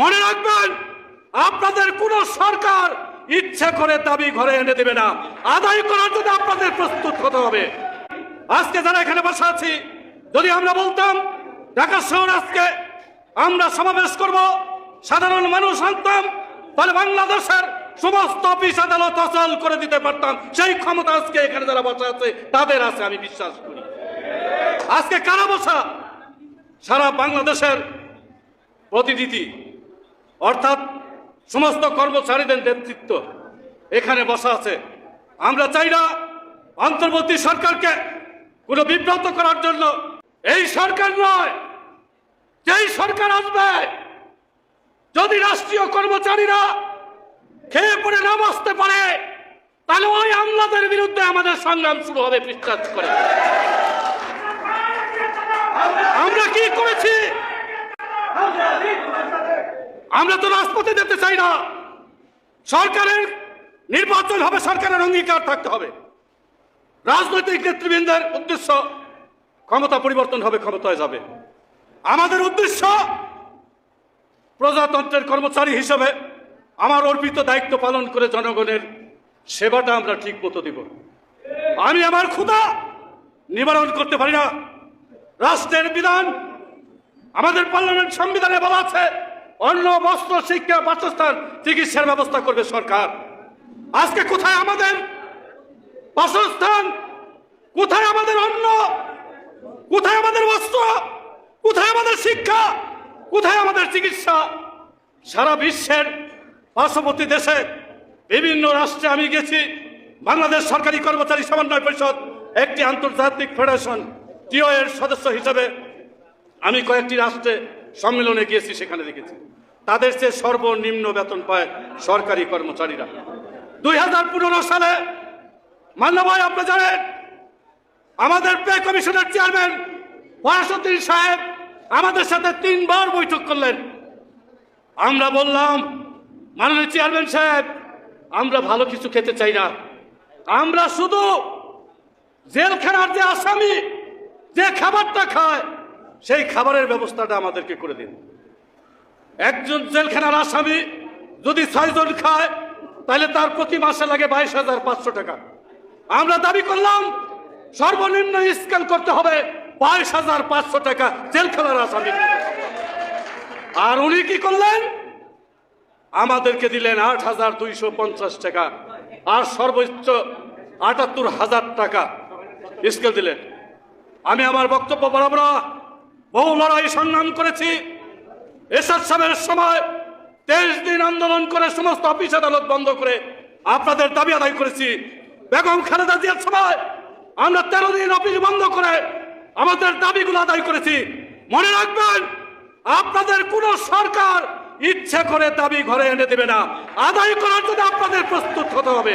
মনে রাখবেন, আপনাদের কোন সরকার ইচ্ছে করে দাবি ঘরে এনে দেবে না। আদায় করার জন্য আপনাদের প্রস্তুত হতে হবে। আজকে যারা এখানে বসে আছি, যদি আমরা বলতাম, ঢাকা শহর আজকে আমরা সমাবেশ করব, সাধারণ মানুষ আনতাম, তাহলে বাংলাদেশের সমস্ত অফিস আদালত অচল করে দিতে পারতাম। সেই ক্ষমতা আজকে এখানে যারা বসে আছে, তাদের আছে, আমি বিশ্বাস করি। আজকে কারা বসা? সারা বাংলাদেশের প্রতিনিধি। অর্থাৎ সমস্ত কর্মচারীদের নেতৃত্ব এখানে বসা আছে। আমরা চাই না অন্তর্বর্তী সরকারকে কোনো বিব্রত করার জন্য। এই সরকার নয়, যেই সরকার আসবে, যদি রাষ্ট্রীয় কর্মচারীরা খেয়ে পড়ে না বসতে পারে, তাহলে ওই আমলাদের বিরুদ্ধে আমাদের সংগ্রাম শুরু হবে বিশ্বাস করে। আমরা কি করেছি? আমরা তো রাজপথে যেতে চাই না। সরকারের নির্বাচন হবে, সরকারের অঙ্গীকার থাকতে হবে। রাজনৈতিক নেতৃবৃন্দের উদ্দেশ্য ক্ষমতা পরিবর্তন হবে, ক্ষমতায় যাবে। আমাদের উদ্দেশ্য প্রজাতন্ত্রের কর্মচারী হিসেবে আমার অর্পিত দায়িত্ব পালন করে জনগণের সেবাটা আমরা ঠিক মতো দিব। আমি আমার ক্ষুধা নিবারণ করতে পারি না। রাষ্ট্রের বিধান আমাদের পার্লামেন্ট সংবিধানে বলা আছে অন্ন বস্ত্র, শিক্ষা, বাসস্থান, চিকিৎসার ব্যবস্থা করবে সরকার। আজকে কোথায় আমাদের? বাসস্থান? কোথায় আমাদের অন্ন? কোথায় আমাদের বস্ত্র? কোথায় আমাদের শিক্ষা? কোথায় আমাদের চিকিৎসা? সারা বিশ্বের পার্শ্ববর্তী দেশে বিভিন্ন রাষ্ট্রে আমি গেছি। বাংলাদেশ সরকারি কর্মচারী সমন্বয় পরিষদ, একটি আন্তর্জাতিক ফেডারেশন, টিও এর সদস্য হিসেবে। আমি কয়েকটি রাষ্ট্রে সম্মেলনে গিয়েছি সেখানে দেখেছি। তাদের চেয়ে সর্বনিম্ন বেতন পায় সরকারি কর্মচারীরা। দুই হাজার পনেরো সালে মান্যভাই আপনি জানেন, আমাদের পে কমিশনের চেয়ারম্যান ফরাসুদ্দিন সাহেব আমাদের সাথে তিনবার বৈঠক করলেন। আমরা বললাম, মাননীয় চেয়ারম্যান সাহেব, আমরা ভালো কিছু খেতে চাই না। আমরা শুধু জেলখানার যে আসামি, যে খাবারটা খায় সেই খাবারের ব্যবস্থাটা আমাদেরকে করে দিন। একজন জেলখানার আসামি যদি ছয়জন খায়, তাহলে তার প্রতি মাসে লাগে বাইশ হাজার পাঁচশো টাকা। আমরা দাবি করলাম, সর্বনিম্ন স্কেল করতে হবে বাইশ হাজার পাঁচশো টাকা জেলখানার আসামি। আর উনি কি করলেন? আমাদেরকে দিলেন আট হাজার দুইশো পঞ্চাশ টাকা আর সর্বোচ্চ আটাত্তর হাজার টাকা স্কেল দিলেন। আমি আমার বক্তব্য বরাবর বহু লড়াই সংগ্রাম করেছি। এসব সাহেবের সময় তেইশ দিন আন্দোলন করে সমস্ত অফিস আদালত বন্ধ করে আপনাদের দাবি আদায় করেছি। বেগম খালেদা জিয়ার সময় আমরা তেরো দিন অফিস বন্ধ করে আমাদের দাবিগুলো আদায় করেছি। মনে রাখবেন, আপনাদের কোন সরকার ইচ্ছে করে দাবি ঘরে এনে দেবে না। আদায় করার জন্য আপনাদের প্রস্তুত হতে হবে।